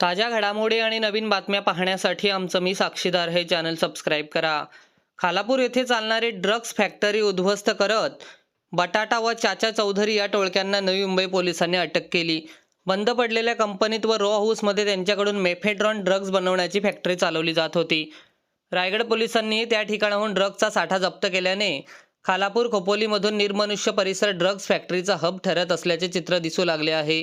ताज्या घडामोडी आणि नवीन बातम्या पाहण्यासाठी आमचं मी साक्षीदार हे चॅनल सबस्क्राईब करा. खालापूर येथे चालणारी ड्रग्ज फॅक्टरी उद्ध्वस्त करत बटाटा व चाचा चौधरी या टोळक्यांना नवी मुंबई पोलिसांनी अटक केली. बंद पडलेल्या कंपनीत व रॉ हाऊसमध्ये त्यांच्याकडून मेफेड्रॉन ड्रग्ज बनवण्याची फॅक्टरी चालवली जात होती. रायगड पोलिसांनी त्या ठिकाणाहून ड्रग्जचा साठा जप्त केल्याने खालापूर खोपोलीमधून निर्मनुष्य परिसर ड्रग्ज फॅक्टरीचा हब ठरत असल्याचे चित्र दिसू लागले आहे.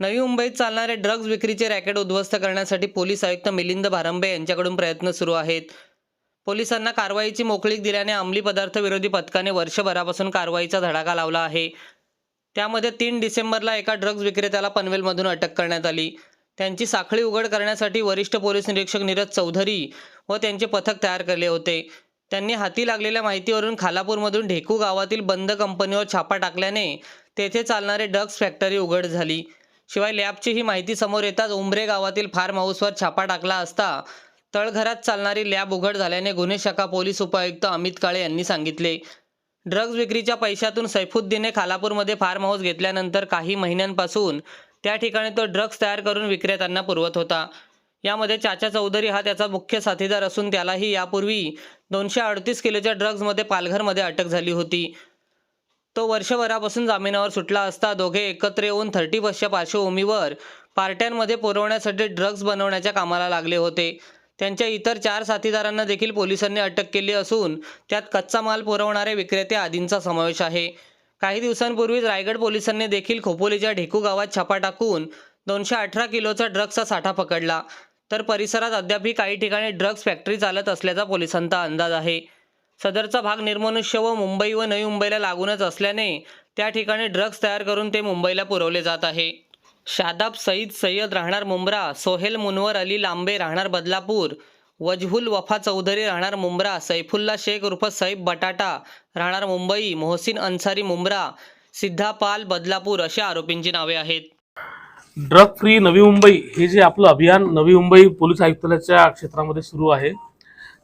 नवी मुंबईत चालणारे ड्रग्ज विक्रीचे रॅकेट उद्ध्वस्त करण्यासाठी पोलीस आयुक्त मिलिंद भारंबे यांच्याकडून प्रयत्न सुरू आहेत. पोलिसांना कारवाईची मोकळीक दिल्याने अंमली पदार्थ विरोधी पथकाने वर्षभरापासून कारवाईचा धडाका लावला आहे. त्यामध्ये तीन डिसेंबरला एका ड्रग्ज विक्रेत्याला पनवेलमधून अटक करण्यात आली. त्यांची साखळी उघड करण्यासाठी वरिष्ठ पोलीस निरीक्षक नीरज चौधरी व त्यांचे पथक तयार केले होते. त्यांनी हाती लागलेल्या माहितीवरून खालापूरमधून ढेकू गावातील बंद कंपनीवर छापा टाकल्याने तेथे चालणारी ड्रग्ज फॅक्टरी उघड झाली. शिवाय लॅबची ही माहिती समोर येताच उमरे गावातील फार्म हाऊसवर छापा टाकला असता तळघरात चालणारी लॅब उघड झाल्याने गुन्हे शाखा पोलीस उपायुक्त अमित काळे यांनी सांगितले. ड्रग्ज विक्रीच्या पैशातून सैफुद्दीनने खालापूरमध्ये फार्म हाऊस घेतल्यानंतर काही महिन्यांपासून त्या ठिकाणी तो ड्रग्ज तयार करून विक्रेत्यांना पुरवत होता. यामध्ये चाचा चौधरी हा त्याचा मुख्य साथीदार असून त्यालाही यापूर्वी दोनशे अडतीस किलोच्या ड्रग्जमध्ये पालघरमध्ये अटक झाली होती. तो वर्षभरापासून जामिनावर सुटला असता दोघे एकत्र येऊन थर्टी फर्स्टच्या पार्श्वभूमीवर पार्ट्यांमध्ये पुरवण्यासाठी ड्रग्ज बनवण्याच्या कामाला लागले होते. त्यांच्या इतर चार साथीदारांना देखील पोलिसांनी अटक केली असून त्यात कच्चा माल पुरवणारे विक्रेते आदींचा समावेश आहे. काही दिवसांपूर्वीच रायगड पोलिसांनी देखील खोपोलीच्या ढेकू गावात छापा टाकून दोनशे अठरा किलोचा ड्रग्जचा साठा पकडला. तर परिसरात अद्यापही काही ठिकाणी ड्रग्ज फॅक्टरी चालत असल्याचा पोलिसांचा अंदाज आहे. सदरचा भाग निर्मनुष्य व मुंबई व नवी मुंबईला लागूनच असल्याने त्या ठिकाणी ड्रग्ज तयार करून ते मुंबईला पुरवले जात आहे. शादाब सईद सय्यद राहणार मुंब्रा सोहेल मुनवर अली लांबे राहणार बदलापूर वजहुल वफा चौधरी राहणार मुंब्रा सैफुल्ला शेख उर्फ सैफ बटाटा राहणार मुंबई मोहसिन अन्सारी मुंब्रा सिद्धा पाल बदलापूर अशा आरोपींची नावे आहेत. ड्रग फ्री नवी मुंबई हे जे आपलं अभियान नवी मुंबई पोलीस आयुक्तालयाच्या क्षेत्रामध्ये सुरू आहे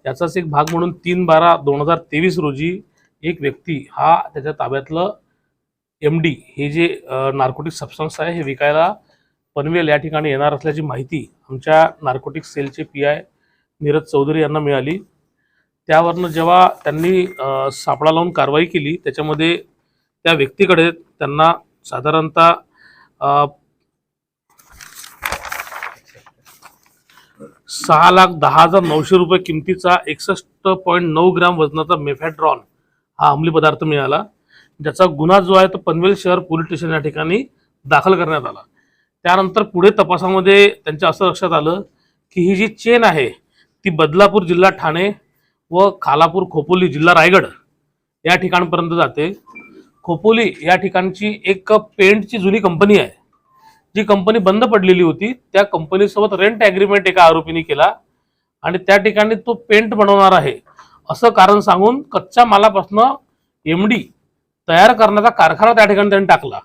याचाच एक भाग म्हणून तीन बारा दोन हजार तेवीस रोजी एक व्यक्ती हा त्याच्या ताब्यातलं एम डी हे जे नार्कोटिक सबस्टन्स आहे हे विकायला पनवेल या ठिकाणी येणार असल्याची माहिती आमच्या नार्कोटिक सेलचे पी आय नीरज चौधरी यांना मिळाली. त्यावरनं जेव्हा त्यांनी सापळा लावून कारवाई केली त्याच्यामध्ये त्या व्यक्तीकडे त्यांना साधारणतः सहा लाख दहा हजार नऊशे रुपये किमतीचा एकसष्ट पॉईंट नऊ ग्रॅम वजनाचा मेफॅड्रॉन हा अंमली पदार्थ मिळाला. ज्याचा गुन्हा जो आहे तो पनवेल शहर पोलीस स्टेशन या ठिकाणी दाखल करण्यात आला. त्यानंतर पुढे तपासामध्ये त्यांच्या असं लक्षात आलं की ही जी चेन आहे ती बदलापूर जिल्हा ठाणे व खालापूर खोपोली जिल्हा रायगड या ठिकाणपर्यंत जाते. खोपोली या ठिकाणची एक पेंटची जुनी कंपनी आहे. जी कंपनी बंद पडलेली होती त्या कंपनीसोबत रेंट ॲग्रीमेंट एका आरोपीने केला आणि त्या ठिकाणी तो पेंट बनवणार आहे. असं कारण सांगून कच्च्या मालापासून एम डी तयार करण्याचा कारखाना त्या ठिकाणी त्यांनी टाकला.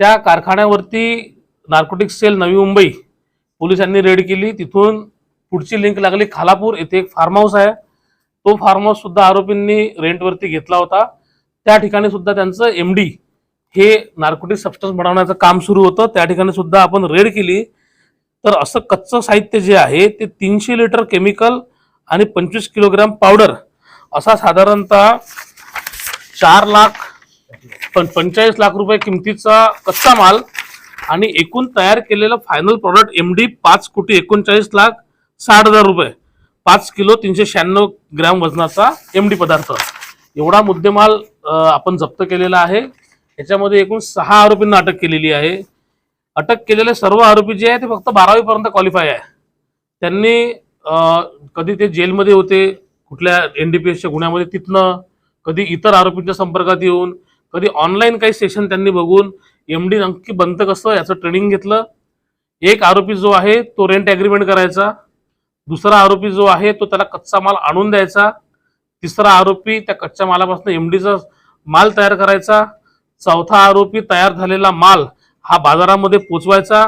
त्या कारखान्यावरती नार्कोटिक सेल नवी मुंबई पोलिसांनी रेड केली. तिथून पुढची लिंक लागली खालापूर. येथे एक फार्म हाऊस आहे. तो फार्म हाऊस सुद्धा आरोपींनी रेंटवरती घेतला होता. त्या ठिकाणी सुद्धा त्यांचं एम डी हे नार्कोटिक सबस्टन्स बनवण्याचं काम सुरू होतं. त्या ठिकाणी सुद्धा आपण रेड केली. तर असं कच्चं साहित्य जे आहे ते तीनशे लिटर केमिकल आणि पंचवीस किलोग्राम पावडर असा साधारणतः चार लाख पण पंचेचाळीस लाख रुपये किमतीचा कच्चा माल आणि एकूण तयार केलेलं फायनल प्रॉडक्ट एम डी पाच कोटी एकोणचाळीस लाख साठ हजार रुपये. पाच किलो तीनशे शहाण्णव ग्रॅम वजनाचा एम डी पदार्थ. एवढा मुद्देमाल आपण जप्त केलेला आहे. याच्यामध्ये एकूण सहा आरोपींना अटक केलेली आहे. अटक केलेले सर्व आरोपी जे आहे ते फक्त बारावी पर्यंत क्वालिफाय आहे. त्यांनी कधी ते जेलमध्ये होते कुठल्या एन डी पी एसच्या गुन्ह्यामध्ये तिथनं कधी इतर आरोपींच्या संपर्कात येऊन कधी ऑनलाईन काही सेशन त्यांनी बघून एम डी नक्की बनतं कसं याचं ट्रेनिंग घेतलं. एक आरोपी जो आहे तो रेंट ॲग्रीमेंट करायचा. दुसरा आरोपी जो आहे तो त्याला कच्चा माल आणून द्यायचा. तिसरा आरोपी त्या कच्च्या मालापासून एम डीचा माल तयार करायचा. चौथा आरोपी तयार झालेला माल हा बाजारामध्ये पोचवायचा.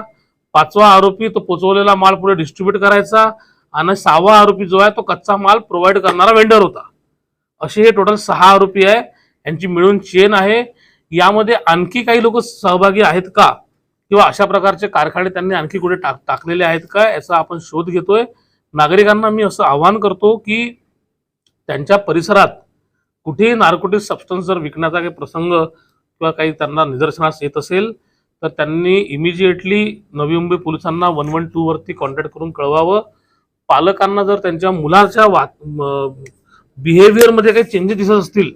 पाचवा आरोपी तो पोचवलेला माल पुढे डिस्ट्रीब्यूट करायचा. आणि सहावा आरोपी जो आहे तो कच्चा माल प्रोव्हाइड करणारा वेंडर होता. असे हे टोटल सहा आरोपी आहे. यांची मिळून चेन आहे. यामध्ये आणखी काही लोक सहभागी आहेत का? किंवा अशा प्रकारचे कारखाने त्यांनी आणखी कुठे टाक टाकलेले आहेत का? याचा आपण शोध घेतोय. नागरिकांना मी असं आवाहन करतो की त्यांच्या परिसरात कुठेही नार्कोटिक सबस्टन्स जर विकण्याचा काही प्रसंग किंवा काही त्यांना निदर्शनास येत असेल तर त्यांनी इमिजिएटली नवी मुंबई पोलिसांना वन वन टू वरती कॉन्टॅक्ट करून कळवावं. पालकांना जर त्यांच्या मुलाच्या वा बिहेवियरमध्ये काही चेंजेस दिसत असतील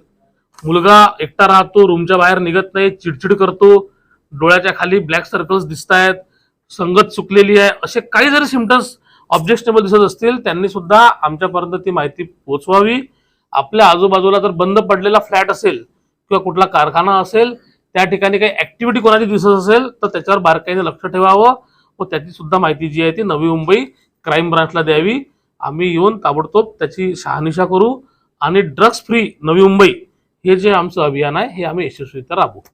मुलगा एकटा राहतो रूमच्या बाहेर निघत नाही चिडचिड करतो डोळ्याच्या खाली ब्लॅक सर्कल्स दिसत आहेत संगत चुकलेली आहे असे काही जरी सिमटम्स ऑब्जेक्शनेबल दिसत असतील त्यांनी सुद्धा आमच्यापर्यंत ती माहिती पोहोचवावी. आपल्या आजूबाजूला जर बंद पडलेला फ्लॅट असेल किंवा कुठला कारखाना असेल त्या ठिकाणी काही ऍक्टिव्हिटी कोणाची दिसत असेल तर त्याच्यावर बारकाईने लक्ष ठेवावं. व त्याची सुद्धा माहिती जी आहे ती नवी मुंबई क्राईम ब्रांचला द्यावी. आम्ही येऊन ताबडतोब त्याची शहानिशा करू. आणि ड्रग्ज फ्री नवी मुंबई हे जे आमचं अभियान आहे हे आम्ही यशस्वीरित्या राबवू.